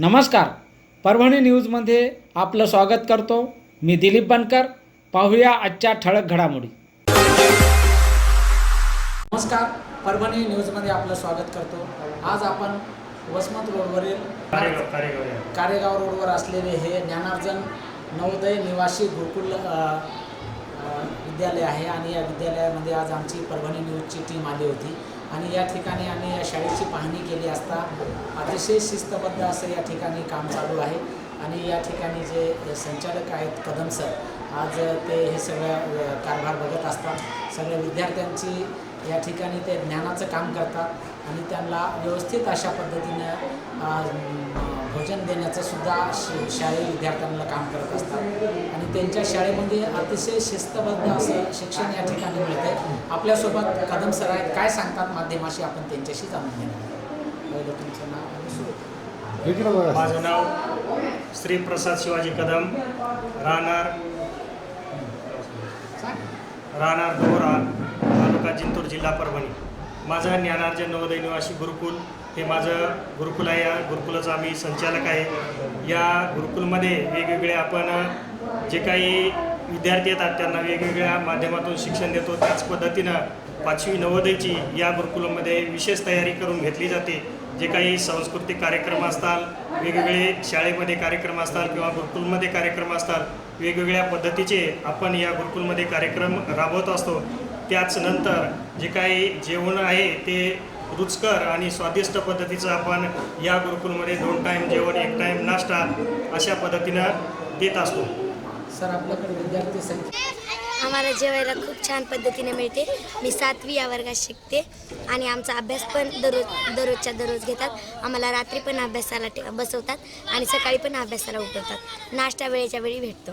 नमस्कार. परभणी न्यूजमध्ये आपलं स्वागत करतो. मी दिलीप बनकर. पाहूया आजच्या ठळक घडामोडी. नमस्कार. परभणी न्यूजमध्ये आपलं स्वागत करतो. आज आपण वसमत रोडवरील कारेगाव रोडवर असलेले हे ज्ञानार्जन नवोदय निवासी गुरुकुल विद्यालय आहे आणि या विद्यालयामध्ये आज आमची परभणी न्यूजची टीम आली होती. आणि या ठिकाणी आम्ही या शाळेची पाहणी केली असता अतिशय शिस्तबद्ध असं या ठिकाणी काम चालू आहे. आणि या ठिकाणी जे संचालक आहेत कदम सर आज ते हे सगळं कारभार बघत असतात. सगळ्या विद्यार्थ्यांची या ठिकाणी ते ज्ञानाचं काम करतात आणि त्यांना व्यवस्थित अशा पद्धतीनं भोजन देण्याचं सुद्धा श विद्यार्थ्यांना काम करत असतात. त्यांच्या शाळेमध्ये अतिशय शिस्तबद्ध असं शिक्षण या ठिकाणी मिळतं आहे आपल्यासोबत कदम सर आहेत. काय सांगतात माध्यमाशी आपण त्यांच्याशी जाणून घेणार तुमचं नाव माझं नाव श्री प्रसाद शिवाजी कदम. राहणार राहणार दोरा तालुका जिंतूर जिल्हा परभणी. माझं ज्ञानार्जन नवोदय निवासी गुरुकुल. हे माझं गुरुकुल आहे. या गुरुकुलाचा आम्ही संचालक आहे. या गुरुकुलमध्ये वेगवेगळे आपण जे काही विद्यार्थी येतात त्यांना वेगवेगळ्या माध्यमातून शिक्षण देतो. त्याच पद्धतीनं पाचवी नवोदयची या गुरुकुलामध्ये विशेष तयारी करून घेतली जाते. जे काही सांस्कृतिक कार्यक्रम असतात वेगवेगळे शाळेमध्ये कार्यक्रम असतात किंवा गुरुकुलमध्ये कार्यक्रम असतात वेगवेगळ्या पद्धतीचे आपण या गुरुकुलमध्ये कार्यक्रम राबवत असतो. त्याच नंतर जे काही जेवण आहे ते रुचकर आणि स्वादिष्ट पद्धतीचं आपण या गुरुकुलमध्ये दोन टाईम जेवण एक टाईम नाश्ता अशा पद्धतीनं देत असतो. सर आपल्याकडे विद्यार्थी संख्या आम्हाला जेवायला खूप छान पद्धतीने मिळते. मी सातवी या वर्गात शिकते आणि आमचा अभ्यास पण दररोज दररोजच्या दररोज घेतात. आम्हाला रात्री पण अभ्यासाला ठे- बसवतात आणि सकाळी पण अभ्यासाला उठवतात. नाश्ता वेळेच्या वेळी भेटतो.